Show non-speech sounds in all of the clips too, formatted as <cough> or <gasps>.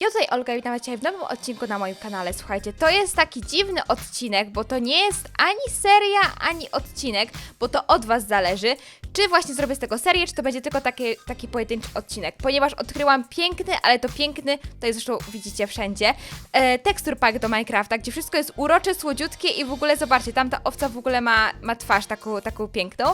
Ja tutaj Olga, witam dzisiaj w nowym odcinku na moim kanale. Słuchajcie, to jest taki dziwny odcinek, bo to nie jest ani seria, ani odcinek, bo to od was zależy, czy właśnie zrobię z tego serię, czy to będzie tylko taki, taki pojedynczy odcinek, ponieważ odkryłam piękny, ale to piękny, to jest zresztą widzicie wszędzie, e, tekstur pack do Minecrafta, gdzie wszystko jest urocze, słodziutkie i w ogóle zobaczcie, tam ta owca w ogóle ma, ma twarz taką, taką piękną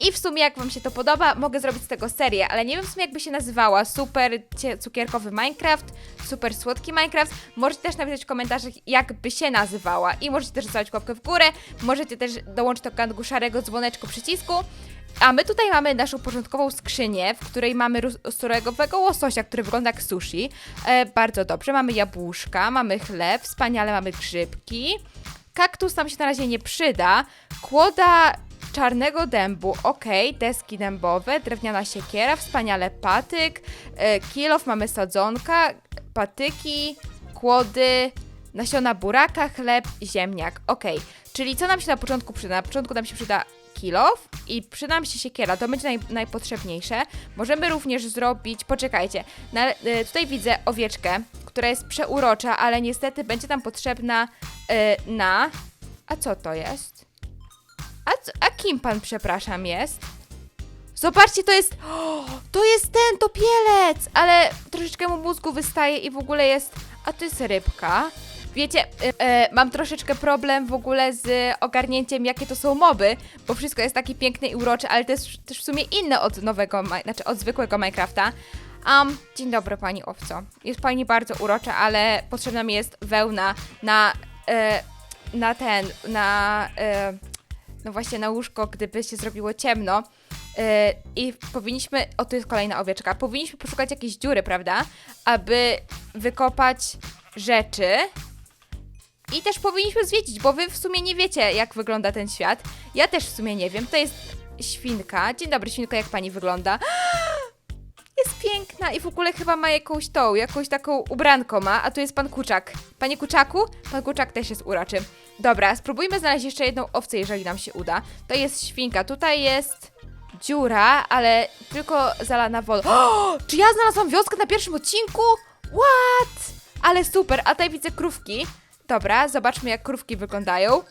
i w sumie jak wam się to podoba, mogę zrobić z tego serię, ale nie wiem w sumie jakby się nazywała, super cukierkowy Minecraft, super słodki Minecraft. Możecie też napisać w komentarzach, jak by się nazywała. I możecie też zostawić łapkę w górę. Możecie też dołączyć do kanału szarego dzwoneczku przycisku. A my tutaj mamy naszą porządkową skrzynię, w której mamy surowego łososia, który wygląda jak sushi. E, bardzo dobrze. Mamy jabłuszka, mamy chleb, wspaniale mamy grzybki. Kaktus nam się na razie nie przyda. Kłoda czarnego dębu, ok, deski dębowe, drewniana siekiera, wspaniale patyk, e, kilof, mamy sadzonka, patyki, kłody, nasiona buraka, chleb, ziemniak, ok. Czyli co nam się na początku przyda? Na początku nam się przyda kilof i przyda nam się siekiera, to będzie naj, najpotrzebniejsze. Możemy również zrobić, poczekajcie, na, e, tutaj widzę owieczkę, która jest przeurocza, ale niestety będzie nam potrzebna e, na... A co to jest? A, a kim pan, przepraszam, jest? Zobaczcie, to jest. To jest ten topielec! Ale troszeczkę mu mózgu wystaje i w ogóle jest. A to jest rybka. Wiecie, e, e, mam troszeczkę problem w ogóle z ogarnięciem, jakie to są moby, bo wszystko jest takie piękne i urocze, ale to jest też w sumie inne od nowego, znaczy od zwykłego Minecrafta. Um, dzień dobry, pani owco. Jest pani bardzo urocza, ale potrzebna mi jest wełna na, e, na ten, na, no właśnie na łóżko, gdyby się zrobiło ciemno. Yy, I powinniśmy, o tu jest kolejna owieczka, powinniśmy poszukać jakiejś dziury, prawda? Aby wykopać rzeczy. I też powinniśmy zwiedzić, bo wy w sumie nie wiecie, jak wygląda ten świat. Ja też w sumie nie wiem. To jest świnka. Dzień dobry, świnko, jak pani wygląda? <gasps> Jest piękna i w ogóle chyba ma jakąś tą, jakąś taką ubranko ma, a tu jest pan Kuczak. Panie Kuczaku? Pan Kuczak też jest uroczy. Dobra, spróbujmy znaleźć jeszcze jedną owcę, jeżeli nam się uda. To jest świnka. Tutaj jest dziura, ale tylko zalana wodą. O, <gasps> czy ja znalazłam wioskę na pierwszym odcinku? What? Ale super, a tutaj widzę krówki. Dobra, zobaczmy jak krówki wyglądają.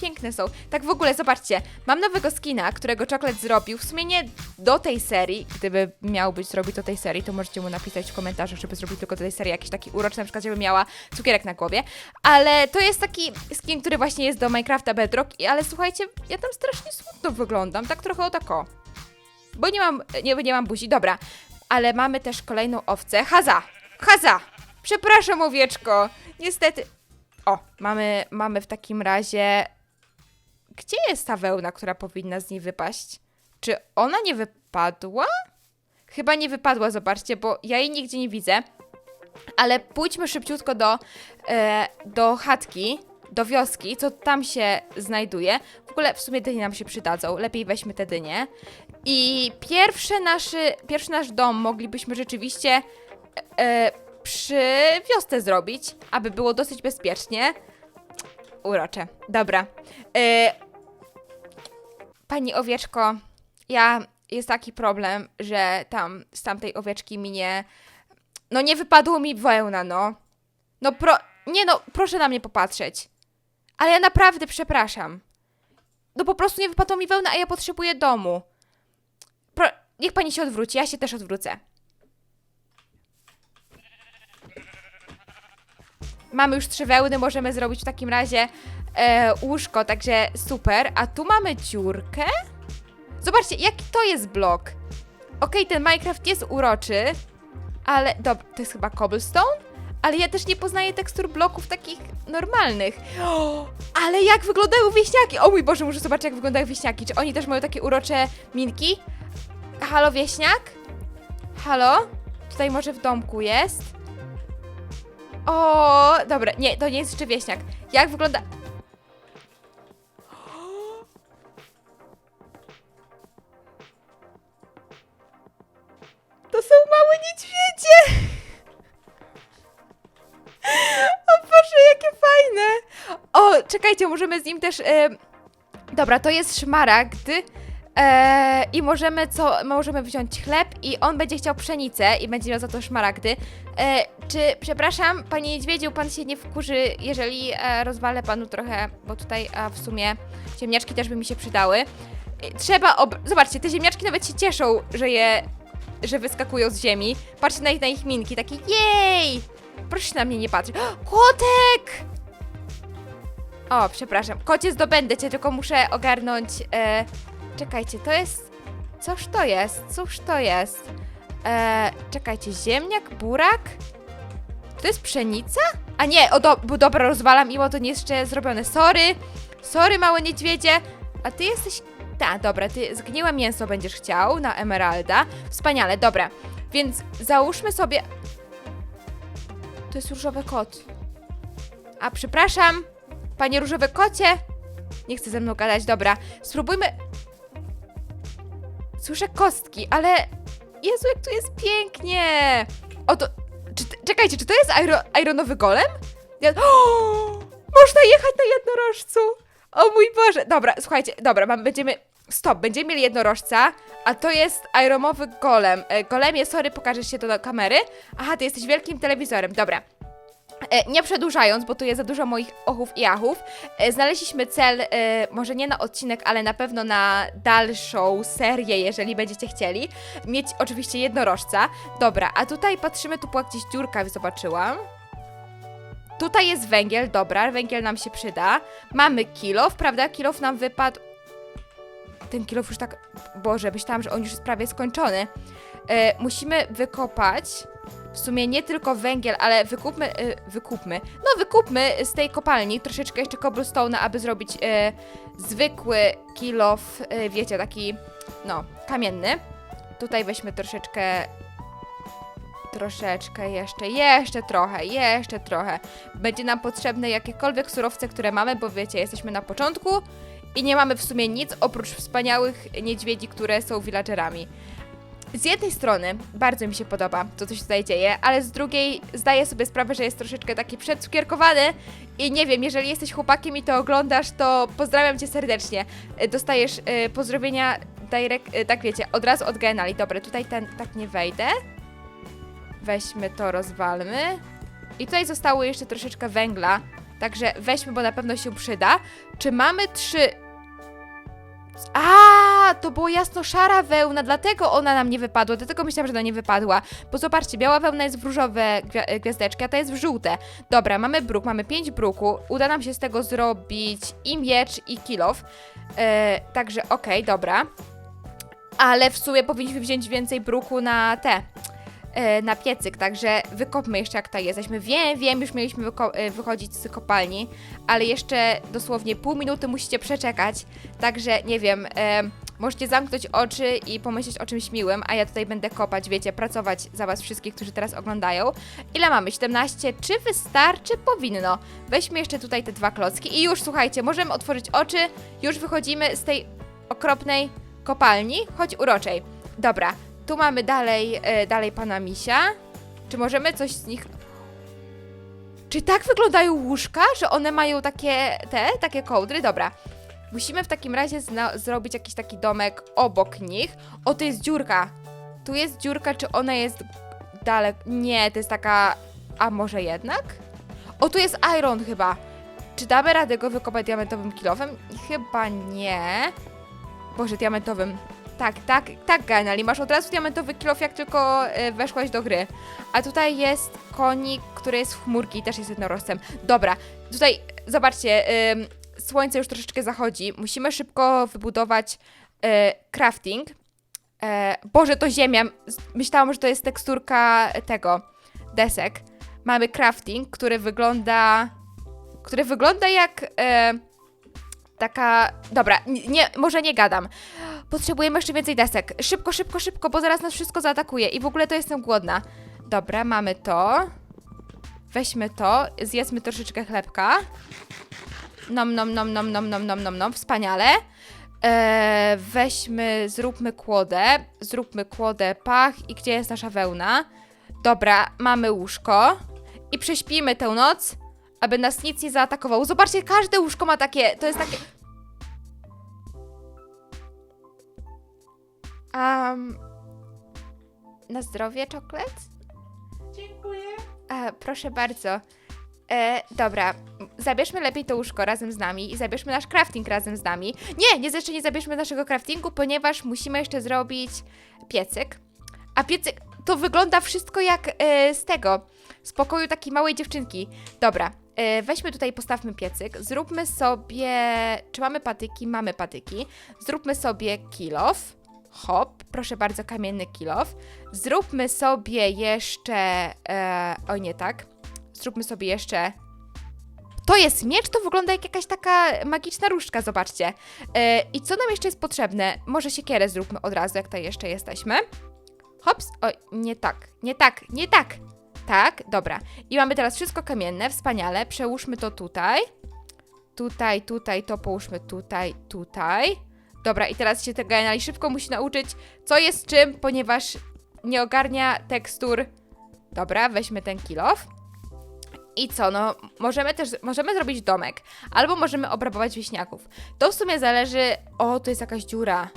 Piękne są. Tak w ogóle, zobaczcie, mam nowego skina, którego Czoklet zrobił. W sumie nie do tej serii. Gdyby miał być zrobić do tej serii, to możecie mu napisać w komentarzach, żeby zrobić tylko do tej serii jakiś taki uroczy, na przykład, żeby miała cukierek na głowie. Ale to jest taki skin, który właśnie jest do Minecrafta Bedrock. Ale słuchajcie, ja tam strasznie smutno wyglądam, tak trochę o tako. Bo nie mam, nie, nie mam buzi, dobra. Ale mamy też kolejną owcę. Haza! Haza! Przepraszam, owieczko. Niestety. O, mamy, mamy w takim razie. Gdzie jest ta wełna, która powinna z niej wypaść? Czy ona nie wypadła? Chyba nie wypadła, zobaczcie, bo ja jej nigdzie nie widzę. Ale pójdźmy szybciutko do, e, do chatki, do wioski, co tam się znajduje. W ogóle w sumie dynie nam się przydadzą. Lepiej weźmy te dynie. I pierwszy, naszy, pierwszy nasz dom moglibyśmy rzeczywiście e, przy wiosce zrobić, aby było dosyć bezpiecznie. Urocze. Dobra. E, pani owieczko, ja jest taki problem, że tam z tamtej owieczki mi nie. No nie wypadło mi wełna, no. No pro. Nie no, proszę na mnie popatrzeć. Ale ja naprawdę przepraszam. No po prostu nie wypadło mi wełna, a ja potrzebuję domu. Pro... Niech pani się odwróci, ja się też odwrócę. Mamy już trzy wełny, możemy zrobić w takim razie e, łóżko, także super. A tu mamy dziurkę. Zobaczcie, jaki to jest blok. Okej, ten Minecraft jest uroczy, ale dobra, to jest chyba cobblestone? Ale ja też nie poznaję tekstur bloków takich normalnych. O, <gasps> ale jak wyglądają wieśniaki? O mój Boże, muszę zobaczyć, jak wyglądają wieśniaki. Czy oni też mają takie urocze minki? Halo, wieśniak? Halo? Tutaj może w domku jest? O, dobra, nie, to nie jest jeszcze wieśniak. Jak wygląda... To są małe niedźwiedzie! O Boże, jakie fajne! O, czekajcie, możemy z nim też... Dobra, to jest szmaragd. E... I możemy co? Możemy wziąć chleb i on będzie chciał pszenicę i będzie miał za to szmaragdy. E, czy, przepraszam, panie niedźwiedziu, pan się nie wkurzy, jeżeli e, rozwalę panu trochę, bo tutaj a, w sumie ziemniaczki też by mi się przydały. E, Trzeba ob... Zobaczcie, te ziemniaczki nawet się cieszą, że je... że wyskakują z ziemi. Patrzcie na ich, na ich minki, takie jej! Proszę na mnie nie patrzeć. Kotek! O, przepraszam. Kocie, zdobędę cię, tylko muszę ogarnąć... E... Czekajcie, to jest... Coż to jest? Cóż to jest? E... Czekajcie, ziemniak, burak? To jest pszenica? A nie, o do... bo dobra, rozwalam, mimo to nie jest jeszcze zrobione. Sorry, sorry, małe niedźwiedzie. A ty jesteś... Ta, dobra, ty zgniłe mięso będziesz chciał na emeralda. Wspaniale, dobra. Więc załóżmy sobie... To jest różowy kot. A przepraszam, panie różowy kocie. Nie chce ze mną gadać, dobra. Spróbujmy. Słyszę kostki, ale. Jezu, jak tu jest pięknie! Oto. Czy, czekajcie, czy to jest ironowy golem? Ja... O, <gasps> można jechać na jednorożcu! O mój Boże! Dobra, słuchajcie, dobra, mam, będziemy. Stop, będziemy mieli jednorożca, a to jest iromowy golem. E, Golemie, sorry, pokażesz się to do kamery. Aha, ty jesteś wielkim telewizorem, dobra. E, nie przedłużając, bo tu jest za dużo moich ochów i achów, e, znaleźliśmy cel, e, może nie na odcinek, ale na pewno na dalszą serię, jeżeli będziecie chcieli. Mieć oczywiście jednorożca. Dobra, a tutaj patrzymy, tu była gdzieś dziurka, zobaczyłam. Tutaj jest węgiel, dobra, węgiel nam się przyda. Mamy kilof, prawda? Kilof nam wypadł. Ten kilof już tak. Boże, myślałam, że on już jest prawie skończony. E, musimy wykopać w sumie nie tylko węgiel, ale wykupmy, y, wykupmy, no wykupmy z tej kopalni troszeczkę jeszcze cobblestone'a, aby zrobić y, zwykły kilof, y, wiecie, taki, no, kamienny. Tutaj weźmy troszeczkę, troszeczkę jeszcze, jeszcze trochę, jeszcze trochę. Będzie nam potrzebne jakiekolwiek surowce, które mamy, bo wiecie, jesteśmy na początku i nie mamy w sumie nic oprócz wspaniałych niedźwiedzi, które są villagerami. Z jednej strony bardzo mi się podoba to, co się tutaj dzieje, ale z drugiej zdaję sobie sprawę, że jest troszeczkę taki przedcukierkowany i nie wiem, jeżeli jesteś chłopakiem i to oglądasz, to pozdrawiam cię serdecznie. Y, Dostajesz y, pozdrowienia direct, y, tak wiecie, od razu od Genali. Dobra, tutaj ten, tak nie wejdę. Weźmy to, rozwalmy. I tutaj zostało jeszcze troszeczkę węgla, także weźmy, bo na pewno się przyda. Czy mamy trzy... A, to było jasno szara wełna, dlatego ona nam nie wypadła, dlatego myślałam, że ona nie wypadła. Bo zobaczcie, biała wełna jest w różowe e, gwiazdeczki, a ta jest w żółte. Dobra, mamy bruk, mamy pięć bruku, uda nam się z tego zrobić i miecz, i kilof. E, także okej, dobra. Ale w sumie powinniśmy wziąć więcej bruku na te, na piecyk, także wykopmy jeszcze jak ta jesteśmy. Wiem, wiem, już mieliśmy e, wychodzić z kopalni, ale jeszcze dosłownie pół minuty musicie przeczekać, także nie wiem, e, możecie zamknąć oczy i pomyśleć o czymś miłym, a ja tutaj będę kopać, wiecie, pracować za was wszystkich, którzy teraz oglądają. Ile mamy? 17. Czy wystarczy? Powinno. Weźmy jeszcze tutaj te dwa klocki i już, słuchajcie, możemy otworzyć oczy, już wychodzimy z tej okropnej kopalni, choć uroczej. Dobra, tu mamy dalej, e, dalej pana misia. Czy możemy coś z nich... Czy tak wyglądają łóżka, że one mają takie, te, takie kołdry? Dobra. Musimy w takim razie zrobić jakiś taki domek obok nich. O, to jest dziurka. Tu jest dziurka, czy ona jest daleko? Nie, to jest taka... A może jednak? O, tu jest iron chyba. Czy damy radę go wykopać diamentowym kilofem? Chyba nie. Boże, diamentowym. Tak, tak, tak, Ganali. Masz od razu diamentowy kilof, jak tylko e, weszłaś do gry. A tutaj jest konik, który jest w chmurki i też jest jednorożcem. Dobra, tutaj zobaczcie, słońce już troszeczkę zachodzi. Musimy szybko wybudować e, crafting. E, Boże, to ziemia. Myślałam, że to jest teksturka tego desek. Mamy crafting, który wygląda. który wygląda jak. E, taka. Dobra, nie, może nie gadam. Potrzebujemy jeszcze więcej desek. Szybko, szybko, szybko, bo zaraz nas wszystko zaatakuje. I w ogóle to jestem głodna. Dobra, mamy to. Weźmy to, zjedzmy troszeczkę chlebka. Nom, nom, nom, nom, nom, nom, nom, nom, nom. Wspaniale. Eee, weźmy, zróbmy kłodę. Zróbmy kłodę, pach. I gdzie jest nasza wełna? Dobra, mamy łóżko. I prześpimy tę noc, aby nas nic nie zaatakowało. Zobaczcie, każde łóżko ma takie, to jest takie... Um, na zdrowie czoklet? Dziękuję. E, proszę bardzo. E, dobra, zabierzmy lepiej to łóżko razem z nami i zabierzmy nasz crafting razem z nami. Nie, nie, jeszcze nie zabierzmy naszego craftingu, ponieważ musimy jeszcze zrobić piecyk. A piecyk, to wygląda wszystko jak e, z tego, z pokoju takiej małej dziewczynki. Dobra, e, weźmy tutaj, postawmy piecyk, zróbmy sobie, czy mamy patyki? Mamy patyki. Zróbmy sobie kilof. Hop, proszę bardzo, kamienny kilof. Zróbmy sobie jeszcze. E, oj, nie tak. Zróbmy sobie jeszcze. To jest miecz, to wygląda jak jakaś taka magiczna różdżka, zobaczcie. E, I co nam jeszcze jest potrzebne? Może siekierę zróbmy od razu, jak tutaj jeszcze jesteśmy. Hops, oj, nie tak, nie tak, nie tak. Tak, dobra. I mamy teraz wszystko kamienne, wspaniale. Przełóżmy to tutaj. Tutaj, tutaj, to połóżmy tutaj, tutaj. Dobra, i teraz się tego Enali szybko musi nauczyć, co jest czym, ponieważ nie ogarnia tekstur. Dobra, weźmy ten kilof. I co, no, możemy też, możemy zrobić domek, albo możemy obrabować wieśniaków. To w sumie zależy, o, to jest jakaś dziura.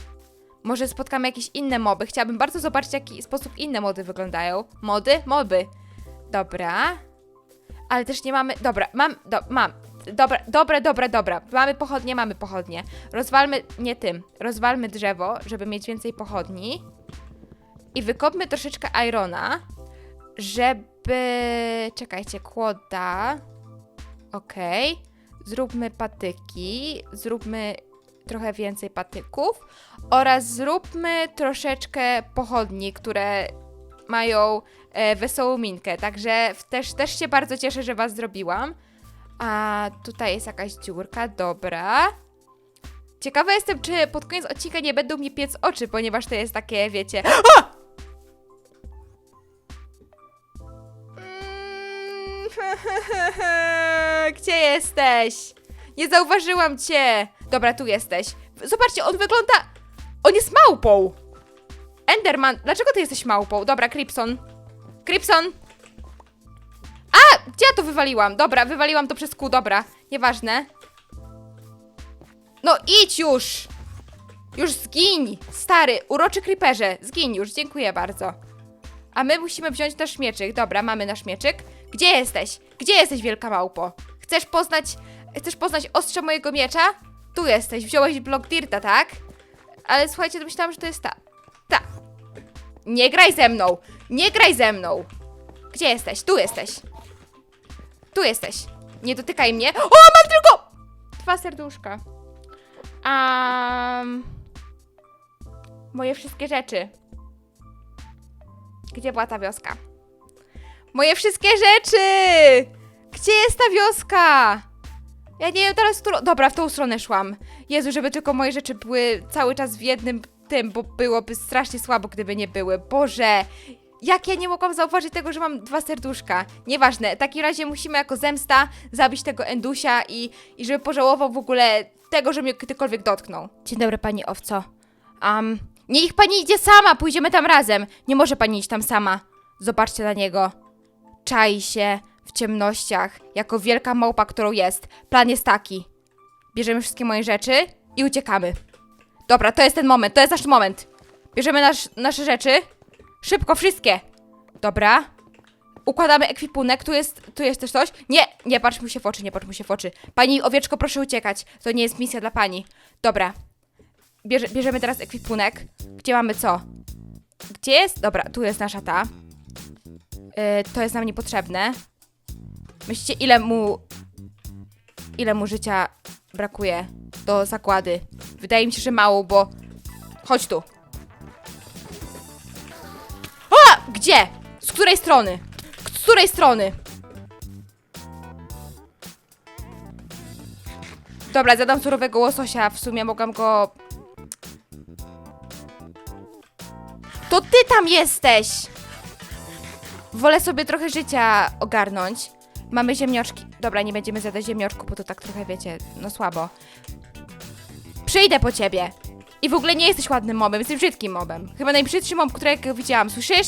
Może spotkamy jakieś inne moby. Chciałabym bardzo zobaczyć, w jaki sposób inne mody wyglądają. Mody? Moby. Dobra. Ale też nie mamy, dobra, mam, do, mam. Dobra, dobra, dobra, dobra. Mamy pochodnie, mamy pochodnie. Rozwalmy, nie tym, rozwalmy drzewo, żeby mieć więcej pochodni. I wykopmy troszeczkę irona, żeby... Czekajcie, kłoda. Okej. Zróbmy patyki, zróbmy trochę więcej patyków oraz zróbmy troszeczkę pochodni, które mają e, wesołą minkę. Także też, też się bardzo cieszę, że was zrobiłam. A tutaj jest jakaś dziurka, dobra. Ciekawa jestem, czy pod koniec odcinka nie będą mi piec oczy, ponieważ to jest takie, wiecie. <gasps> A! Mm, <laughs> Gdzie jesteś? Nie zauważyłam cię. Dobra, tu jesteś. Zobaczcie, on wygląda. On jest małpą. Enderman, dlaczego ty jesteś małpą? Dobra, Cripson. Cripson! A! Gdzie ja to wywaliłam? Dobra, wywaliłam to przez kół, dobra. Nieważne. No idź już! Już zgiń! Stary, uroczy creeperze, zgiń już, dziękuję bardzo. A my musimy wziąć nasz mieczyk. Dobra, mamy nasz mieczyk. Gdzie jesteś? Gdzie jesteś, wielka małpo? Chcesz poznać... Chcesz poznać ostrze mojego miecza? Tu jesteś, wziąłeś blok dirta, tak? Ale słuchajcie, to myślałam, że to jest ta. Ta. Nie graj ze mną! Nie graj ze mną! Gdzie jesteś? Tu jesteś. Tu jesteś. Nie dotykaj mnie. O, mam tylko dwa serduszka. Um, moje wszystkie rzeczy. Gdzie była ta wioska? Moje wszystkie rzeczy! Gdzie jest ta wioska? Ja nie wiem teraz, którą... Dobra, w tą stronę szłam. Jezu, żeby tylko moje rzeczy były cały czas w jednym tym, bo byłoby strasznie słabo, gdyby nie były. Boże! Jak ja nie mogłam zauważyć tego, że mam dwa serduszka? Nieważne, w takim razie musimy jako zemsta zabić tego Endusia i, i żeby pożałował w ogóle tego, że mnie kiedykolwiek dotknął. Dzień dobry, pani owco. Um, niech pani idzie sama, pójdziemy tam razem. Nie może pani iść tam sama. Zobaczcie na niego. Czai się w ciemnościach, jako wielka małpa, którą jest. Plan jest taki. Bierzemy wszystkie moje rzeczy i uciekamy. Dobra, to jest ten moment, to jest nasz moment. Bierzemy nasz, nasze rzeczy. Szybko, wszystkie. Dobra. Układamy ekwipunek, tu jest, tu jest też coś. Nie, nie patrz mu się w oczy, nie patrz mu się w oczy. Pani owieczko, proszę uciekać. To nie jest misja dla pani. Dobra. Bierze, bierzemy teraz ekwipunek. Gdzie mamy co? Gdzie jest? Dobra, tu jest nasza ta. Yy, to jest nam niepotrzebne. Myślicie, ile mu. Ile mu życia brakuje do zakłady? Wydaje mi się, że mało, bo. Chodź tu. Gdzie? Z której strony? Z której strony? Dobra, zadam surowego łososia. W sumie mogłam go. To ty tam jesteś! Wolę sobie trochę życia ogarnąć. Mamy ziemnioczki. Dobra, nie będziemy zjadać ziemnioczku, bo to tak trochę, wiecie, no słabo. Przyjdę po ciebie. I w ogóle nie jesteś ładnym mobem, jesteś brzydkim mobem. Chyba najbrzydszy mob, którego widziałam. Słyszysz?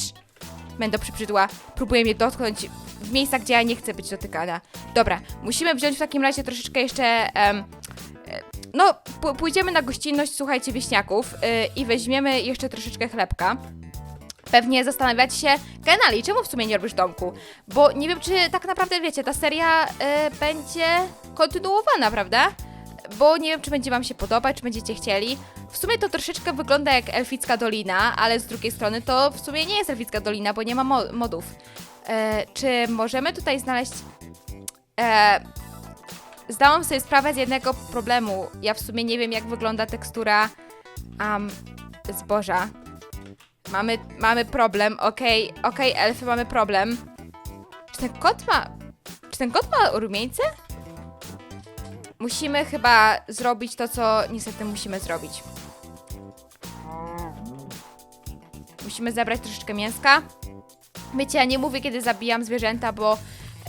Będę przybrzydła. Próbuje mnie dotknąć w miejscach, gdzie ja nie chcę być dotykana. Dobra, musimy wziąć w takim razie troszeczkę jeszcze... e, no, pójdziemy na gościnność, słuchajcie, wieśniaków yy, i weźmiemy jeszcze troszeczkę chlebka. Pewnie zastanawiacie się, Genali, czemu w sumie nie robisz domku? Bo nie wiem, czy tak naprawdę wiecie, ta seria e, będzie kontynuowana, prawda? Bo nie wiem, czy będzie Wam się podobać, czy będziecie chcieli. W sumie to troszeczkę wygląda jak Elficka Dolina, ale z drugiej strony to w sumie nie jest Elficka Dolina, bo nie ma mo- modów. E, czy możemy tutaj znaleźć. E, zdałam sobie sprawę z jednego problemu. Ja w sumie nie wiem, jak wygląda tekstura um, zboża. Mamy, mamy problem, okej, okej, elfy, mamy problem. Czy ten kot ma... Czy ten kot ma rumieńce? Musimy chyba zrobić to, co niestety musimy zrobić. Musimy zebrać troszeczkę mięska. Wiecie, ja nie mówię, kiedy zabijam zwierzęta, bo,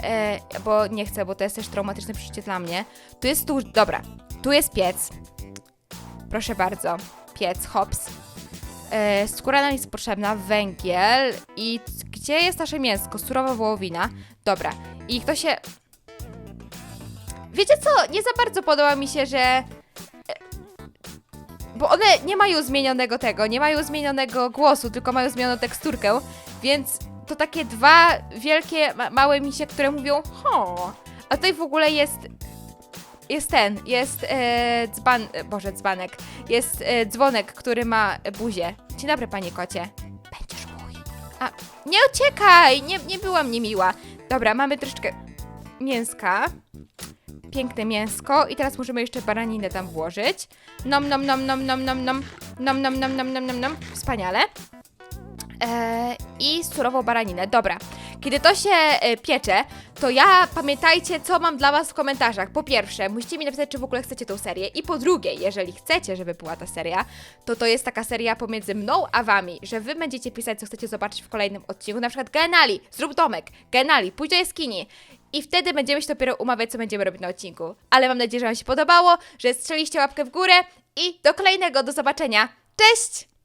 e, bo nie chcę, bo to jest też traumatyczne przeżycie dla mnie. Tu jest tu, dobra, tu jest piec. Proszę bardzo, piec, hops. E, skóra nam jest potrzebna, węgiel i gdzie jest nasze mięsko? Surowa wołowina. Dobra, i kto się... Wiecie co, nie za bardzo podoba mi się, że... Bo one nie mają zmienionego tego, nie mają zmienionego głosu, tylko mają zmienioną teksturkę, więc to takie dwa wielkie, ma małe misie, które mówią ho, a tutaj w ogóle jest jest ten, jest e, dzban, e, boże dzbanek, jest e, dzwonek, który ma buzię. Dzień dobry, panie kocie. Będziesz mój. A, nie uciekaj, nie, nie byłam niemiła. Dobra, mamy troszeczkę mięska. Piękne mięsko i teraz możemy jeszcze baraninę tam włożyć. Nom, nom, nom, nom, nom, nom, nom, nom, nom, nom, nom, nom, nom, nom. Wspaniale. E, I surową baraninę. Dobra. Kiedy to się e, piecze, to ja pamiętajcie, co mam dla Was w komentarzach. Po pierwsze, musicie mi napisać, czy w ogóle chcecie tą serię. I po drugie, jeżeli chcecie, żeby była ta seria, to to jest taka seria pomiędzy mną a Wami, że Wy będziecie pisać, co chcecie zobaczyć w kolejnym odcinku. Na przykład Genali, zrób domek, Genali, pójdź do jaskini. I wtedy będziemy się dopiero umawiać, co będziemy robić na odcinku. Ale mam nadzieję, że Wam się podobało, że strzeliście łapkę w górę i do kolejnego, do zobaczenia. Cześć!